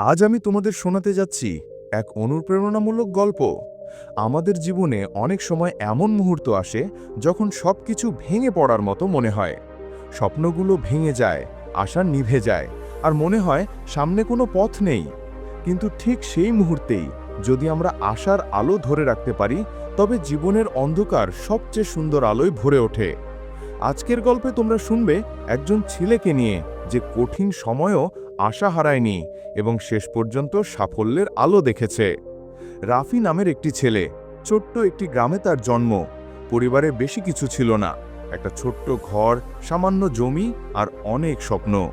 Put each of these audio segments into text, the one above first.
আজ আমি তোমাদের শোনাতে যাচ্ছি এক অনুপ্রেরণামূলক গল্প। আমাদের জীবনে অনেক সময় এমন মুহূর্ত আসে যখন সব কিছু ভেঙে পড়ার মতো মনে হয়। স্বপ্নগুলো ভেঙে যায়, আশা নিভে যায়, আর মনে হয় সামনে কোনো পথ নেই। কিন্তু ঠিক সেই মুহূর্তেই যদি আমরা আশার আলো ধরে রাখতে পারি, তবে জীবনের অন্ধকার সবচেয়ে সুন্দর আলোয় ভরে ওঠে। আজকের গল্পে তোমরা শুনবে একজন ছেলেকে নিয়ে যে কঠিন সময়ও আশা হারায়নি এবং শেষ পর্যন্ত সাফল্যের আলো দেখেছে। রাফি নামের একটি ছেলে, ছোট্ট একটি গ্রামে তার জন্ম। পরিবারে বেশি কিছু ছিল না। একটা ছোট্ট ঘর, সামান্য জমি আর অনেক স্বপ্ন।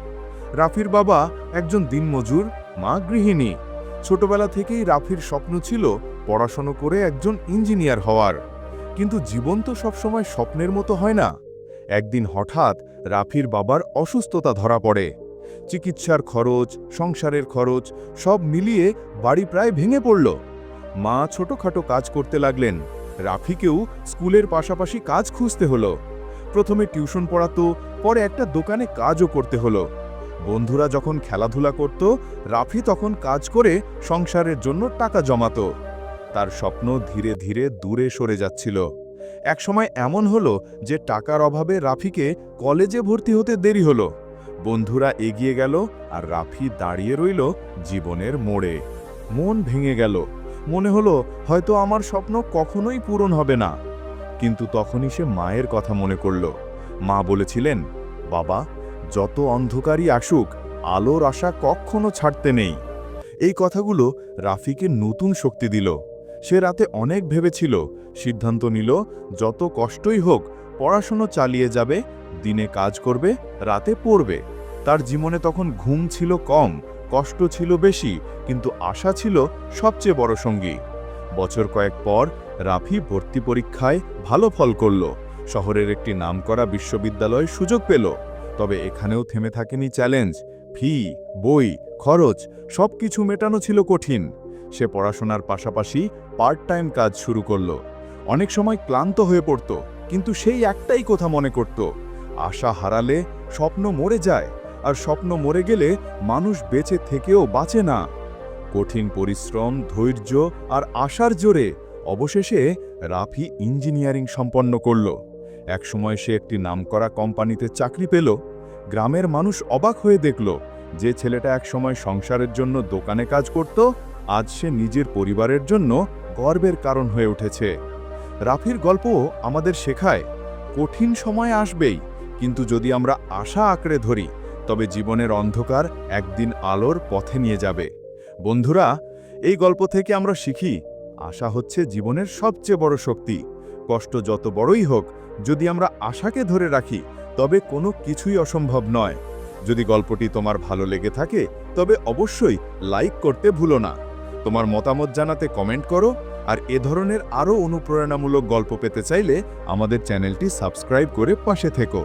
রাফির বাবা একজন দিনমজুর, মা গৃহিণী। ছোটবেলা থেকেই রাফির স্বপ্ন ছিল পড়াশোনা করে একজন ইঞ্জিনিয়ার হওয়ার। কিন্তু জীবন তো সবসময় স্বপ্নের মতো হয় না। একদিন হঠাৎ রাফির বাবার অসুস্থতা ধরা পড়ে। চিকিৎসার খরচ, সংসারের খরচ, সব মিলিয়ে বাড়ি প্রায় ভেঙে পড়ল। মা ছোটখাটো কাজ করতে লাগলেন। রাফিকেও স্কুলের পাশাপাশি কাজ খুঁজতে হলো। প্রথমে টিউশন পড়াতো, পরে একটা দোকানে কাজও করতে হলো। বন্ধুরা যখন খেলাধুলা করত, রাফি তখন কাজ করে সংসারের জন্য টাকা জমাতো। তার স্বপ্ন ধীরে ধীরে দূরে সরে যাচ্ছিল। একসময় এমন হলো যে টাকার অভাবে রাফিকে কলেজে ভর্তি হতে দেরি হলো। বন্ধুরা এগিয়ে গেল আর রাফি দাঁড়িয়ে রইল জীবনের মোড়ে। মন ভেঙে গেল। মনে হলো হয়তো আমার স্বপ্ন কখনোই পূরণ হবে না। কিন্তু তখনই সে মায়ের কথা মনে করল। মা বলেছিলেন, বাবা, যত অন্ধকারই আসুক, আলোর আশা কখনো ছাড়তে নেই। এই কথাগুলো রাফিকে নতুন শক্তি দিল। সে রাতে অনেক ভেবেছিল, সিদ্ধান্ত নিল, যত কষ্টই হোক, পড়াশুনো চালিয়ে যাবে দিনে কাজ করবে, রাতে পড়বে। তার জীবনে তখন ঘুম ছিল কম, কষ্ট ছিল বেশি, কিন্তু আশা ছিল সবচেয়ে বড় সঙ্গী। বছর কয়েক পর রাফি ভর্তি পরীক্ষায় ভালো ফল করল। শহরের একটি নামকরা বিশ্ববিদ্যালয়ে সুযোগ পেল। তবে এখানেও থেমে থাকেনি চ্যালেঞ্জ, ফি, বই, খরচ সব কিছু মেটানো ছিল কঠিন। সে পড়াশোনার পাশাপাশি পার্ট টাইম কাজ শুরু করল। অনেক সময় ক্লান্ত হয়ে পড়ত, কিন্তু সেই একটাই কথা মনে করত আশা হারালে স্বপ্ন মরে যায়, আর স্বপ্ন মরে গেলে মানুষ বেঁচে থেকেও বাঁচে না। কঠিন পরিশ্রম, ধৈর্য আর আশার জোরে অবশেষে রাফি ইঞ্জিনিয়ারিং সম্পন্ন করল। একসময় সে একটি নামকরা কোম্পানিতে চাকরি পেল। গ্রামের মানুষ অবাক হয়ে দেখল যে ছেলেটা একসময় সংসারের জন্য দোকানে কাজ করত, আজ সে নিজের পরিবারের জন্য গর্বের কারণ হয়ে উঠেছে। রাফির গল্প আমাদের শেখায়, কঠিন সময় আসবেই কিন্তু যদি আমরা আশা আঁকড়ে ধরি, তবে জীবনের অন্ধকার একদিন আলোর পথে নিয়ে যাবে। বন্ধুরা, এই গল্প থেকে আমরা শিখি, আশা হচ্ছে জীবনের সবচেয়ে বড় শক্তি। কষ্ট যত বড়ই হোক, যদি আমরা আশাকে ধরে রাখি, তবে কোনো কিছুই অসম্ভব নয়। যদি গল্পটি তোমার ভালো লেগে থাকে, তবে অবশ্যই লাইক করতে ভুলো না। তোমার মতামত জানাতে কমেন্ট করো, আর এ ধরনের আরও অনুপ্রেরণামূলক গল্প পেতে চাইলে আমাদের চ্যানেলটি সাবস্ক্রাইব করে পাশে থেকো।